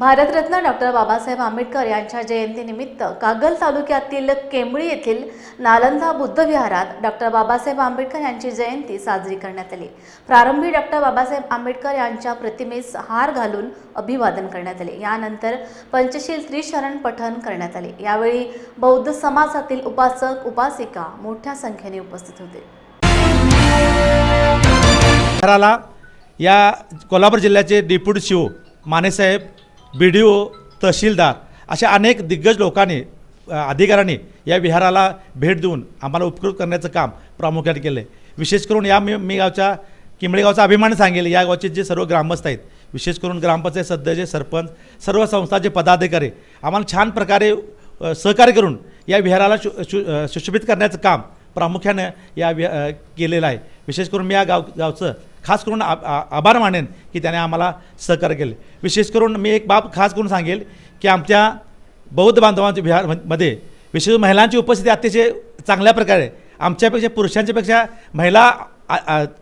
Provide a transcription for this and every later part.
Bharat Ratna doctor Babasaheb Ambedkar यांच्या जयंतीनिमित्त कागल तालुक्यातील केंबळी येथील नालंदा बुद्ध विहारात डॉक्टर बाबासाहेब आंबेडकर यांची जयंती साजरी करण्यात आली. प्रारंभी डॉक्टर बाबासाहेब आंबेडकर यांच्या प्रतिमेस हार घालून अभिवादन करण्यात आले. यानंतर पंचशील त्रिशरण पठण करण्यात आले. यावेळी बौद्ध समाजातील उपासक उपासिका मोठ्या संख्येने उपस्थित होते. या कोल्हापूर जिल्ह्याचे deputy Shiv Manesaheb B D O tehsildar अशा अनेक दिग्गज लोकांनी अधिकाऱ्यांनी या विहाराला भेट देऊन आम्हाला उपकृत करण्याचं काम प्रामुख्याने केलं आहे विशेष करून या मी मी गावच्या किंबळेगावचा अभिमान सांगेल या गावचे जे सर्व ग्रामस्थ आहेत विशेष करून ग्रामपंचायत सध्याचे सरपंच सर्व संस्थाचे पदाधिकारी आम्हाला छान प्रकारे सहकार्य करून या विहाराला शु शु सुशोभित करण्याचं काम प्रामुख्याने या वि केलेलं आहे. विशेष करून मी या गाव गावचं खास करून आ आभार मानेन की त्याने आम्हाला सहकार्य केले. विशेष करून मी एक बाब खास करून सांगेल की आमच्या बौद्ध बांधवांच्या विहारमध्ये विशेष महिलांची उपस्थिती अतिशय चांगल्या प्रकारे आमच्यापेक्षा पुरुषांच्यापेक्षा महिला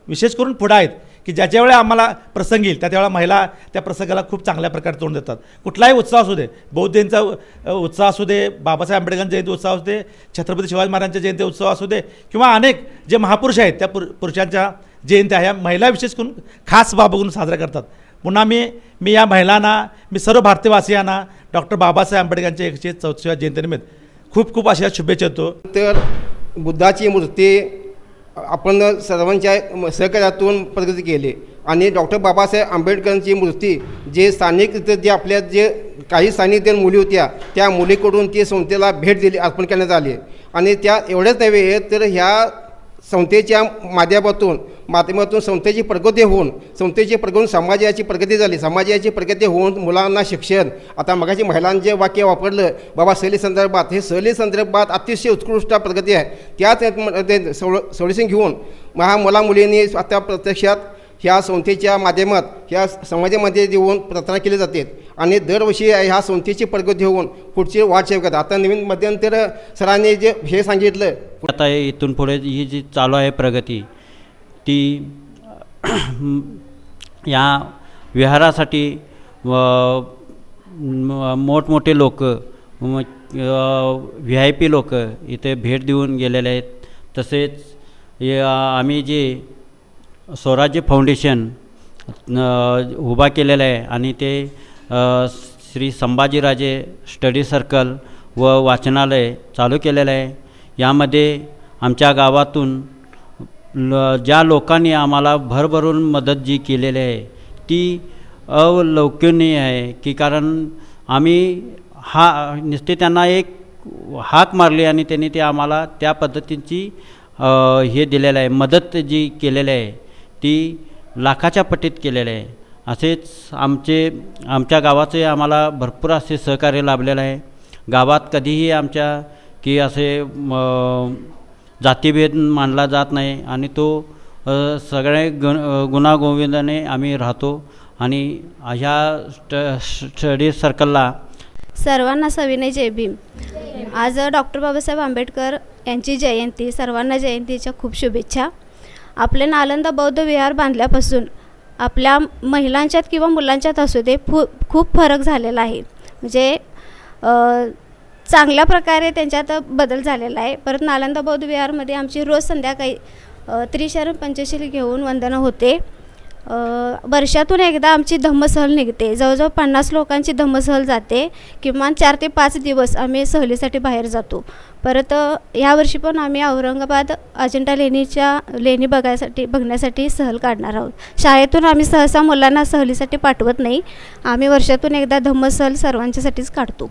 विशेष करून पुढं आहेत की ज्याच्या वेळा आम्हाला प्रसंग येईल त्या त्यावेळेला महिला त्या प्रसंगाला खूप चांगल्या प्रकारे तोंड देतात. कुठलाही उत्साह असू दे बौद्धींचा उत्सव उत्साह असू दे बाबासाहेब आंबेडकरांचा जयंती उत्साह असू दे छत्रपती शिवाजी महाराजांच्या जयंती उत्सव असू दे किंवा अनेक जे महापुरुष आहेत त्या पुर पुरुषांच्या जयंत्या ह्या महिला विशेष करून खास बाब करून साजरा करतात. पुन्हा मी मी या महिलांना मी सर्व भारतीयवासियांना डॉक्टर बाबासाहेब आंबेडकरांच्या एकशे चौथ्या जयंतीनिमित्त खूप खूप अशा शुभेच्छा देतो. तर बुद्धाची मूर्ती आपण सर्वांच्या सहकार्यातून प्रगती केली. आणि डॉक्टर बाबासाहेब आंबेडकरांची मूर्ती जे स्थानिक जे आपल्या जे काही स्थानिक मुली होत्या त्या मुलीकडून ती संस्थेला भेट दिली अर्पण करण्यात आली. आणि त्या एवढ्याच नव्हे तर ह्या संस्थेच्या माध्यमातून माध्यमातून संस्थेची प्रगती होऊन संस्थेची प्रगती समाजाची प्रगती झाली. समाजाची प्रगती होऊन मुलांना शिक्षण. आता मगाशी महिलांचे वाक्य वापरलं बाबा सहली संदर्भात हे सहली संदर्भात अतिशय उत्कृष्ट प्रगती आहे. त्याच ते सोल्युशन घेऊन महा मुला मुलींनी आता प्रत्यक्षात ह्या संस्थेच्या माध्यमात ह्या समाजामध्ये येऊन प्रार्थना केली जाते. आणि दरवर्षी ह्या संस्थेची प्रगती होऊन पुढची वाट करतात. आता नवीन मध्यंतर सरांनी जे हे सांगितलं. आता इथून पुढे ही जी चालू आहे प्रगती ती या विहारासाठी व मोठमोठे लोक व्ही आय पी लोक इथे भेट देऊन गेलेले आहेत. तसेच आम्ही जे स्वराज्य फाउंडेशन उभा केलेलं आहे आणि ते श्री संभाजीराजे स्टडी सर्कल व वाचनालय चालू केलेलं आहे. यामध्ये आमच्या गावातून ल ज्या लोकांनी आम्हाला भरभरून मदत जी केलेली आहे ती अवलौकनीय आहे की कारण आम्ही हा नुसते त्यांना एक हाक मारली आणि त्यांनी ते आम्हाला त्या पद्धतीची हे दिलेलं आहे मदत जी केलेली आहे ती लाखाच्या पटीत केलेलं आहे. असेच आमचे आमच्या गावाचे आम्हाला भरपूर असे सहकार्य लाभलेलं आहे. गावात कधीही आमच्या की असे जातीभेद मानला जात नाही आणि तो सगळे गण गुणागोविंदाने आम्ही राहतो आणि ह्या स्ट स्टडी सर्कलला सर्वांना सविनय जय भीम. आज डॉक्टर बाबासाहेब आंबेडकर यांची जयंती सर्वांना जयंतीच्या खूप शुभेच्छा. आपले नालंदा बौद्ध विहार बांधल्यापासून आपल्या महिलांच्यात किंवा मुलांच्यात असू दे फू खूप फरक झालेला आहे. म्हणजे चांगल्या प्रकारे त्यांच्यात बदल झालेला आहे. परत नालंदा बौद्ध विहारमध्ये आमची रोज संध्याकाळी त्रिशरण पंचशील घेऊन वंदना होते. वर्षातून एकदा आमची धम्मसहल निघते. जवळजवळ पन्नास लोकांची धम्मसहल जाते. किमान चार ते पाच दिवस आम्ही सहलीसाठी बाहेर जातो. परत यावर्षी पण आम्ही औरंगाबाद अजिंठा लेणीच्या लेणी बघायसाठी बघण्यासाठी सहल काढणार आहोत. शाळेतून आम्ही सहसा मुलांना सहलीसाठी पाठवत नाही. आम्ही वर्षातून एकदा धम्मसहल सर्वांच्यासाठीच काढतो.